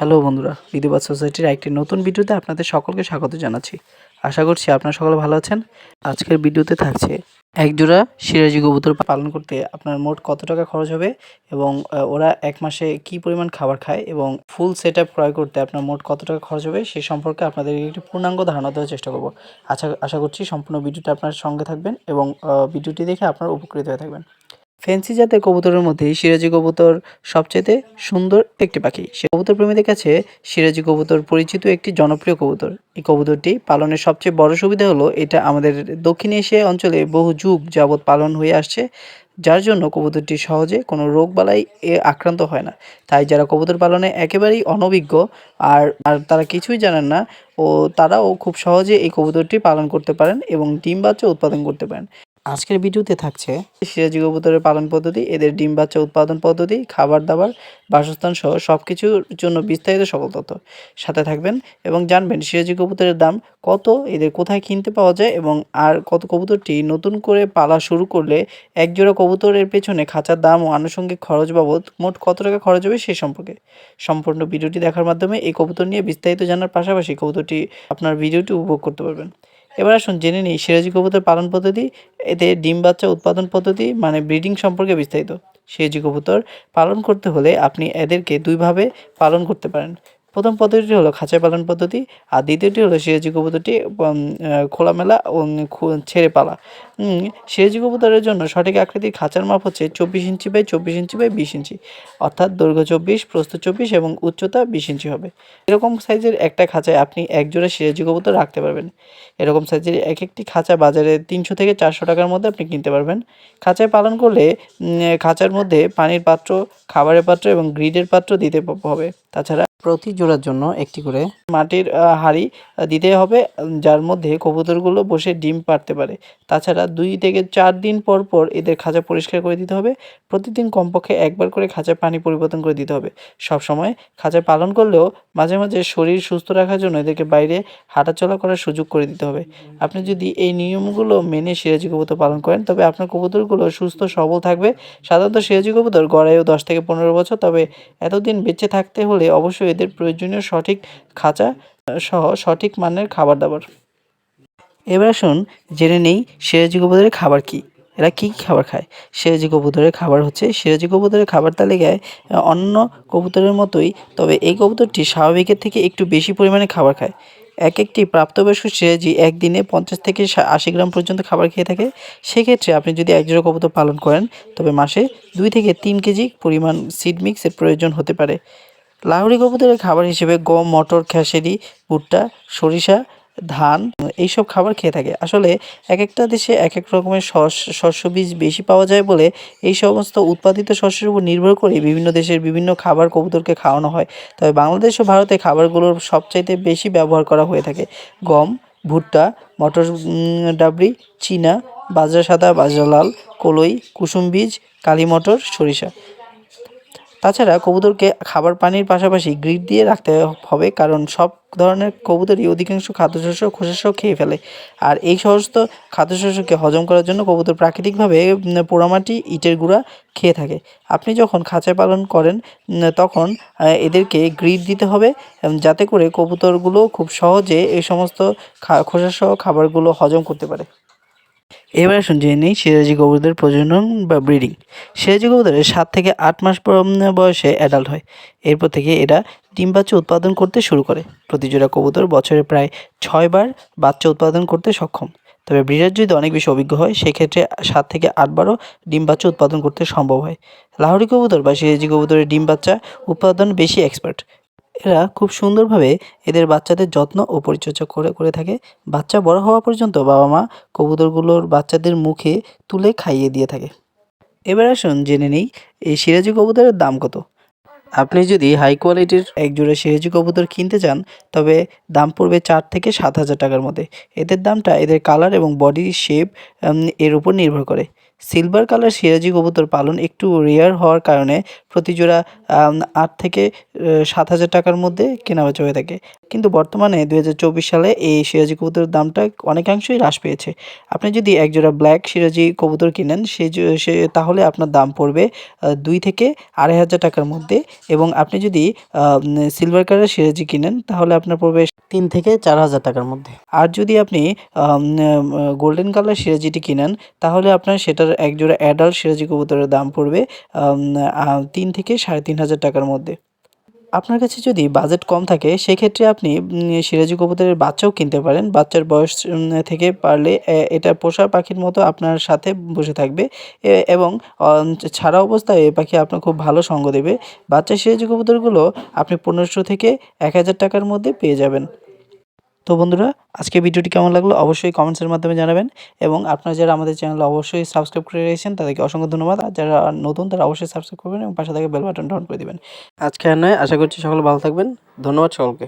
Hello বন্ধুরা বিধিবাদ সোসাইটির একটি নতুন ভিডিওতে আপনাদের সকলকে স্বাগত জানাচ্ছি। আশা করছি আপনারা সকলে ভালো আছেন। আজকের ভিডিওতে থাকছে একজোড়া সিরাজি কবুতর পালন করতে আপনার মোট কত টাকা খরচ হবে এবং ওরা এক মাসে কি পরিমাণ খাবার খায় এবং ফুল সেট ক্রয় করতে আপনার মোট কত টাকা খরচ হবে সেই সম্পর্কে আপনাদের একটি পূর্ণাঙ্গ ধারণা দেওয়ার চেষ্টা করব। আশা আশা করছি সম্পূর্ণ ভিডিওটা আপনার সঙ্গে থাকবেন এবং ভিডিওটি দেখে আপনার উপকৃত হয়ে থাকবেন। ফ্যান্সি জাতের কবুতরের মধ্যে সিরাজি কবুতর সবচেয়ে সুন্দর একটি পাখি। সে কবুতর প্রেমীদের কাছে সিরাজি কবুতর পরিচিত একটি জনপ্রিয় কবুতর। এই কবুতরটি পালনের সবচেয়ে বড় সুবিধা হলো, এটা আমাদের দক্ষিণ এশিয়া অঞ্চলে বহু যুগ যাবৎ পালন হয়ে আসছে, যার জন্য কবুতরটি সহজে কোনো রোগবালাই এ আক্রান্ত হয় না। তাই যারা কবুতর পালনে একেবারেই অনভিজ্ঞ আর আর তারা কিছুই জানেন না, ও তারাও খুব সহজে এই কবুতরটি পালন করতে পারেন এবং ডিম বাচ্চা উৎপাদন করতে পারেন। আজকের ভিডিওতে থাকছে সিরাজি কবুতরের পালন পদ্ধতি, এদের ডিম বাচ্চা উৎপাদন পদ্ধতি, খাবার দাবার, বাসস্থান সহ সব কিছুর জন্য বিস্তারিত সকল তথ্য সাথে থাকবেন এবং জানবেন সিরাজি কবুতরের দাম কত, এদের কোথায় কিনতে পাওয়া যায় এবং আর কত কবুতরটি নতুন করে পালা শুরু করলে একজোড়া কবুতরের পেছনে খাঁচার দাম ও আনুষঙ্গিক খরচ বাবদ মোট কত টাকা খরচ হবে সেই সম্পর্কে। সম্পূর্ণ ভিডিওটি দেখার মাধ্যমে এই কবুতর নিয়ে বিস্তারিত জানার পাশাপাশি কবুতরটি আপনার ভিডিওটি উপভোগ করতে পারবেন। এবার আসুন জেনে নিই, সিরাজি কবুতর পালন পদ্ধতি, এতে ডিম বাচ্চা উৎপাদন পদ্ধতি মানে ব্রিডিং সম্পর্কে বিস্তারিত। সিরাজি কবুতর পালন করতে হলে আপনি এদেরকে দুইভাবে পালন করতে পারেন। প্রথম পদ্ধতিটি হলো খাঁচায় পালন পদ্ধতি আর দ্বিতীয়টি হলো সিরাজি কবুতরটি খোলামেলা ও ছেড়ে পালা। সিরাজি কবুতরের জন্য সঠিক আকৃতির খাঁচার মাপ হচ্ছে চব্বিশ ইঞ্চি বাই চব্বিশ ইঞ্চি বাই বিশ ইঞ্চি, অর্থাৎ দৈর্ঘ্য চব্বিশ, প্রস্থ চব্বিশ এবং উচ্চতা বিশ ইঞ্চি হবে। এরকম সাইজের একটা খাঁচায় আপনি এক জোড়া সিরাজি কবুতর রাখতে পারবেন। এরকম সাইজের এক একটি খাঁচা বাজারে তিনশো থেকে চারশো টাকার মধ্যে আপনি কিনতে পারবেন। খাঁচায় পালন করলে খাঁচার মধ্যে পানির পাত্র, খাবারের পাত্র এবং গ্রিডের পাত্র দিতে হবে। তাছাড়া প্রতি জোড়ার জন্য একটি করে মাটির হাঁড়ি দিতে হবে, যার মধ্যে কবুতরগুলো বসে ডিম পাড়তে পারে। তাছাড়া দুই থেকে চার দিন পর পর এদের খাঁচা পরিষ্কার করে দিতে হবে। প্রতিদিন কমপক্ষে একবার করে খাঁচায় পানি পরিবর্তন করে দিতে হবে। সব সময় খাঁচায় পালন করলেও মাঝে মাঝে শরীর সুস্থ রাখার জন্য এদেরকে বাইরে হাঁটাচলা করার সুযোগ করে দিতে হবে। আপনি যদি এই নিয়মগুলো মেনে সিরাজি কবুতর পালন করেন, তবে আপনার কবুতরগুলো সুস্থ, সবল থাকবে। সাধারণত সিরাজি কবুতর গড়াইও দশ থেকে পনেরো বছর, তবে এতদিন বেঁচে থাকতে হলে অবশ্যই এদের প্রয়োজনীয় সঠিক খাঁচা সহ সঠিক মানের খাবার দাবার এবার আসুন জেনে নেই সিরাজি কবুতরের খাবার কি। এরা কী খাবার খায়? সিরাজি কবুতরের খাবার হচ্ছে সিরাজি কবুতরের খাবার তালিকায় অন্য কবুতরের মতোই, তবে এই কবুতরটি স্বাভাবিকের থেকে একটু বেশি পরিমাণে খাবার খায়। এক একটি প্রাপ্তবয়স্ক সিরাজি একদিনে পঞ্চাশ থেকে আশি গ্রাম পর্যন্ত খাবার খেয়ে থাকে। সেক্ষেত্রে আপনি যদি একজোড়া কবুতর পালন করেন, তবে মাসে দুই থেকে তিন কেজি পরিমাণ সিড মিক্সের প্রয়োজন হতে পারে। লাহোরি কবুতরের খাবার হিসেবে গম, মটর, খেসারি, ভুট্টা, সরিষা, ধান, এইসব খাবার খেয়ে থাকে। আসলে এক একটা দেশে এক এক রকমের শস- শস্য বীজ বেশি পাওয়া যায় বলে এই সমস্ত উৎপাদিত শস্যের উপর নির্ভর করে বিভিন্ন দেশের বিভিন্ন খাবার কবুতরকে খাওয়ানো হয়। তবে বাংলাদেশ ও ভারতে খাবারগুলোর সবচাইতে বেশি ব্যবহার করা হয়ে থাকে। গম, ভুট্টা, মটর ডাবরি, চীনা, বাজরা সাদা, বাজরা লাল, কলই, কুসুম বীজ কালী মটর সরিষা। তাছাড়া কবুতরকে খাবার পানির পাশাপাশি গ্রিড দিয়ে রাখতে হবে, কারণ সব ধরনের কবুতরই অধিকাংশ খাদ্যশস্য খোসাসহ খেয়ে ফেলে। আর এই সমস্ত খাদ্যশস্যকে হজম করার জন্য কবুতর প্রাকৃতিকভাবে পোড়ামাটি, ইটের গুঁড়া খেয়ে থাকে। আপনি যখন খাঁচায় পালন করেন তখন এদেরকে গ্রিড দিতে হবে যাতে করে কবুতরগুলো খুব সহজে এই সমস্ত খোসাসহ খাবারগুলো হজম করতে পারে। এবার আসুন জেনে নিই সিরাজি কবুতরের প্রজনন বা ব্রিডিং। সিরাজি কবুতরের সাত থেকে আট মাস বয়সে অ্যাডাল্ট হয়। এরপর থেকে এরা ডিম বাচ্চা উৎপাদন করতে শুরু করে। প্রতি কবুতর বছরে প্রায় ছয়বার বাচ্চা উৎপাদন করতে সক্ষম। তবে ব্রিডার যদি অনেক বেশি অভিজ্ঞ হয়, সেক্ষেত্রে সাত থেকে আটবারও ডিম বাচ্চা উৎপাদন করতে সম্ভব হয়। লাহোরি কবুতর বা সিরাজি কবুতরের ডিম বাচ্চা উৎপাদন বেশি এক্সপার্ট এরা খুব সুন্দরভাবে এদের বাচ্চাদের যত্ন ও পরিচর্যা করে করে থাকে। বাচ্চা বড় হওয়া পর্যন্ত বাবা মা কবুতরগুলোর বাচ্চাদের মুখে তুলে খাইয়ে দিয়ে থাকে। এবার আসুন জেনে নেই, এই সিরাজি কবুতরের দাম কত? আপনি যদি হাই কোয়ালিটির এক জোড়া সিরাজি কবুতর কিনতে চান, তবে দাম পড়বে চার থেকে সাত হাজার টাকার মধ্যে। এদের দামটা এদের কালার এবং বডি শেপ এর উপর নির্ভর করে। সিলভার কালার সিরাজি কবুতর পালন একটু রেয়ার হওয়ার কারণে প্রতি জোড়া আট থেকে সাত হাজার টাকার মধ্যে কেনা বেচা হয়ে থাকে। কিন্তু বর্তমানে দুই হাজার চব্বিশ সালে এই সিরাজি কবুতরের দামটা অনেকাংশই হ্রাস পেয়েছে। আপনি যদি এক জোড়া ব্ল্যাক সিরাজি কবুতর কিনেন, সে সে, তাহলে আপনার দাম পড়বে দুই থেকে আড়াই হাজার টাকার মধ্যে। এবং আপনি যদি সিলভার কালার সিরাজি কিনেন, তাহলে আপনার পড়বে তিন থেকে চার হাজার টাকার মধ্যে। আর যদি আপনি গোল্ডেন কালার সিরাজিটি কিনেন, তাহলে আপনার সেটার এক জোড়া অ্যাডাল্ট সিরাজি কবুতরের দাম পড়বে তিন থেকে সাড়ে তিন হাজার টাকার মধ্যে। আপনার কাছে যদি বাজেট কম থাকে, সেক্ষেত্রে আপনি সিরাজি কবুতরের বাচ্চাও কিনতে পারেন। বাচ্চার বয়স থেকে পারলে এটা পোষা পাখির মতো আপনার সাথে বসে থাকবে। এবং ছাড়া অবস্থায় এই পাখি আপনার খুব ভালো সঙ্গ দেবে। বাচ্চা সিরাজি কবুতরগুলো আপনি পনেরোশো থেকে এক হাজার টাকার মধ্যে পেয়ে যাবেন। তো বন্ধুরা, আজকে ভিডিওটি কেমন লাগল অবশ্যই কমেন্টসের মাধ্যমে জানাবেন এবং আপনারা যারা আমাদের চ্যানেল অবশ্যই সাবস্ক্রাইব করে রয়েছেন তাদেরকে অসংখ্য ধন্যবাদ। আর যারা নতুন, তারা অবশ্যই সাবস্ক্রাইব করবেন এবং পাশে থেকে বেল বাটনটা অন করে দেবেন। আজকে আর নয়, আশা করছি সকলে ভালো থাকবেন। ধন্যবাদ সকলকে।